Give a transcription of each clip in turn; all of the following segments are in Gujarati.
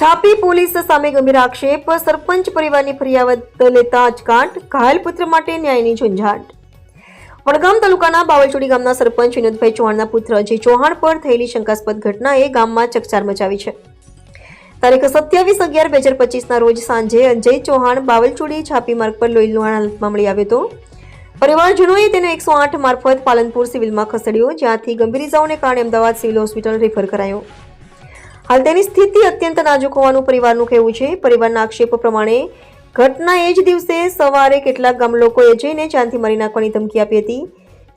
છાપી પોલીસ સામે ગંભીર આક્ષેપ. સરપંચ પરિવારની ફરિયાદ લેતા અચકાટ ઘાયલ પુત્ર માટે ન્યાયની ઝંઝાટ. વડગામ તાલુકાના બાવલચોડી ગામના સરપંચ વિનોદભાઈ ચૌહાણના પુત્ર અજય ચૌહાણ પર થયેલી શંકાસ્પદ ઘટનાએ ગામમાં ચકચાર મચાવી છે. તારીખ સત્યાવીસ અગિયાર બે હજાર પચીસના રોજ સાંજે અજય ચૌહાણ બાવલચોડી છાપી માર્ગ પર લોહીલુહાણ હાલતમાં મળી આવ્યો હતો. પરિવારજનોએ તેને એકસો આઠ મારફત પાલનપુર સિવિલમાં ખસેડ્યો, જ્યાંથી ગંભીર ઇજાઓને કારણે અમદાવાદ સિવિલ હોસ્પિટલ રેફર કરાયો. હાલ તેની સ્થિતિ અત્યંત નાજુક હોવાનું પરિવારનું કહેવું છે. પરિવારના આક્ષેપ પ્રમાણે ઘટના એ જ દિવસે સવારે કેટલાક ગામલોકોએ જઈને ચાંદથી મારી નાખવાની ધમકી આપી હતી.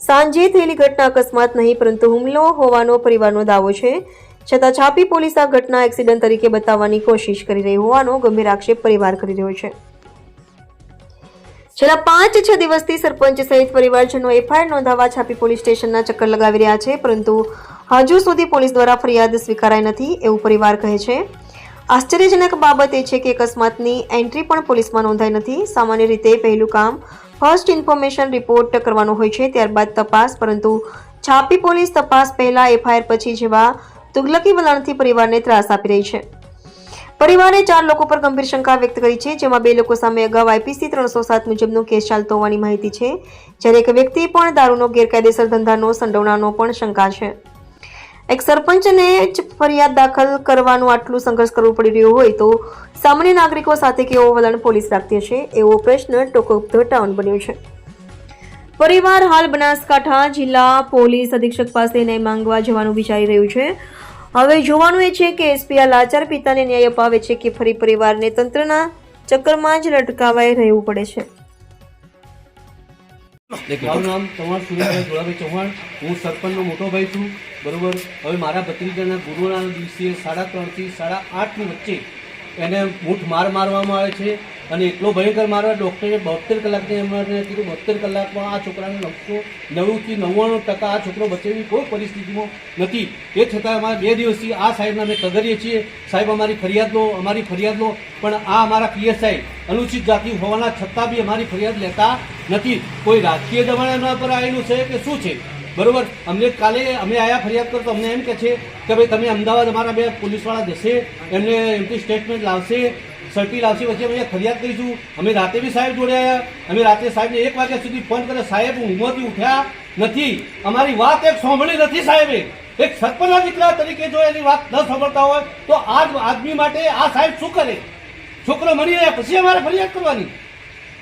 સાંજે થયેલી ઘટના અકસ્માત નહીં, પરંતુ હુમલો હોવાનો પરિવારનો દાવો છે. છતાં છાપી પોલીસ આ ઘટના એક્સિડન્ટ તરીકે બતાવવાની કોશિશ કરી રહી હોવાનો ગંભીર આક્ષેપ પરિવાર કરી રહ્યો છે. છેલ્લા પાંચ, છ દિવસથી સરપંચ સહિત પરિવારજનો એફઆઈઆર નોંધાવવા છાપી પોલીસ સ્ટેશનના ચક્કર લગાવી રહ્યા છે, પરંતુ હજુ સુધી પોલીસ દ્વારા ફરિયાદ સ્વીકારાઈ નથી એવું પરિવાર કહે છે. આશ્ચર્યજનક બાબત એ છે કે અકસ્માતની એન્ટ્રી પણ પોલીસમાં નોંધાઈ નથી. સામાન્ય રીતે પહેલું કામ ફર્સ્ટ ઇન્ફોર્મેશન રિપોર્ટ કરવાનું હોય છે, ત્યારબાદ તપાસ, પરંતુ છાપી પોલીસ તપાસ પહેલા એફઆઈઆર પછી જેવા તુગલકી વલણથી પરિવારને ત્રાસ આપી રહી છે. પરિવારે ચાર લોકો પર ગંભીર શંકા વ્યક્ત કરી છે, જેમાં બે લોકો સામે અગાઉ આઈપીસી ત્રણસો સાત મુજબનો કેસ ચાલતો હોવાની માહિતી છે. જ્યારે એક વ્યક્તિ પણ દારૂનો ગેરકાયદેસર ધંધાનો સંડોવણાનો પણ શંકા છે. એક સરપંચને જ ફરિયાદ દાખલ કરવાનું આટલું સંઘર્ષ કરવું પડી રહ્યું હોય તો સામાન્ય નાગરિકો સાથે કેવો વલણ પોલીસ રાખતી હશે એવો પ્રશ્ન ટોક ઓફ ધ ટાઉન બન્યો છે. પરિવાર હાલ બનાસકાંઠા જિલ્લા પોલીસ અધિક્ષક પાસે ન્યાય માંગવા જવાનું વિચારી રહ્યું છે. હવે જોવાનું એ છે કે એસપી આ લાચાર પિતાને ન્યાય અપાવે છે કે ફરી પરિવારને તંત્રના ચક્કરમાં જ લટકાવાઈ રહેવું પડે છે. મારું નામ ચૌહાણ સુરેશભાઈ ધોળાભાઈ ચૌહાણ. હું સરપંચનો મોટો ભાઈ છું. બરોબર? હવે મારા ભત્રીજાના ગુરુના દિવસે સાડા ત્રણથી સાડા આઠની વચ્ચે એને મૂઠ માર મારવામાં આવે છે. અને એટલો ભયંકર મારવા ડૉક્ટરે બોતેર કલાકની એમને કીધું બોતેર કલાકમાં આ છોકરાને નવસો નવ્વાણું નવ્વાણું ટકા આ છોકરો બચેવી કોઈ પરિસ્થિતિમાં નથી. એ છતાં અમારે બે દિવસથી આ સાહેબને અમે કગરીએ છીએ. સાહેબ, અમારી ફરિયાદ લો અમારી ફરિયાદ લો પણ આ અમારા પીએસઆઈ, અનુચિત જાતિ હોવાના છતાં બી અમારી ફરિયાદ લેતા નથી. કોઈ રાજકીય દબાણ પર આવેલું છે કે શું છે? બરોબર? અમને કાલે અમે આયા ફરિયાદ કરો તો અમને એમ કે છે કે ભાઈ, તમે અમદાવાદ અમારા બે પોલીસવાળા જશે, એમને એમથી સ્ટેટમેન્ટ લાવશે સર્ટી લાવશે પછી અમે ફરિયાદ કરીશું. અમે રાતે બી સાહેબ જોડે આવ્યા અમે રાતે સાહેબને એક વાગ્યા સુધી ફોન કરે સાહેબ ઊંઘમાંથી ઉઠ્યા નથી. અમારી વાત એક સાંભળી નથી સાહેબે. એક સરપંચના દીકરા તરીકે જો એની વાત ન સાંભળતા હોય, તો આ આદમી માટે આ સાહેબ શું કરે? છોકરો મળી રહ્યા પછી અમારે ફરિયાદ કરવાની.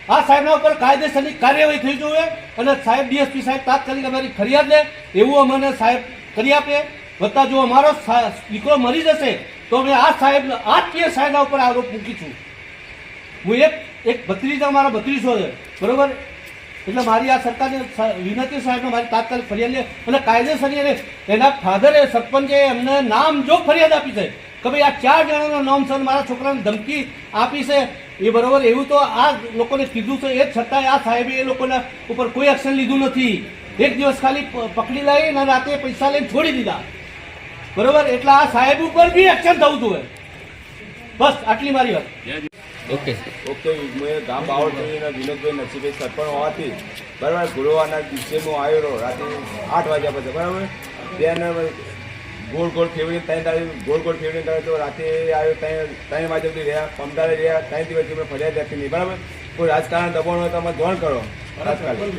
આ સાહેબના ઉપર કાયદેસરની કાર્યવાહી થઈ જોઈએ અને સાહેબ ડીએસપી સાહેબ તાત્કાલિક અમારી ફરિયાદ લે એવું અમને સાહેબ કરી આપે. વત્તા જો અમારો દીકરો મરી જશે તો મેં આ સાહેબ આ પીએ સાહેબના ઉપર આરોપ મૂકીશું હું એક એક ભત્રીજા મારા ભત્રીસો છે. બરોબર? એટલે મારી આ સરકારને વિનંતી સાહેબને મારી તાત્કાલિક ફરિયાદ લે. અને કાયદેસરની એને એના ફાધરે, સરપંચે એમને નામ જો ફરિયાદ આપી છે, કે ભાઈ આ ચાર જણાનું નામ છે મારા છોકરાને ધમકી આપી છે, એ બરોબર? એવું તો આ લોકોને કીધું છે. એ છતાંય આ સાહેબે એ લોકોના ઉપર કોઈ એક્શન લીધું નથી. એક દિવસ ખાલી પકડી લઈ અને રાતે પૈસા લઈને છોડી દીધા. બરોબર? એટલે આ સાહેબ ઉપર બી એક્શન થવું જોઈએ. બસ આટલી મારી વાત. ઓકે. ઓકે મેં ગામ બાવળચોરીના વિનોદભાઈ નરસિંહભાઈ સરપંચ હોવાથી બરાબર ગુરુવારના દિવસે હું આવ્યો રહ્યો રાતે આઠ વાગ્યા પછી બરાબર? ત્યાં ગોળ ગોળ ફેવરીને ત્રણ તારીખ ગોળ ગોળ ફેવરીને કરે તો રાતે આવ્યો ત્રણ ત્રણ વાગ્યા સુધી રહ્યા પમદારે રહ્યા ત્રણ દિવસ સુધી ફરિયાદ રાખી નહીં બરાબર? કોઈ રાજકારણ દબાણ હોય તો અમે જાણ કરો. રાજકારણ?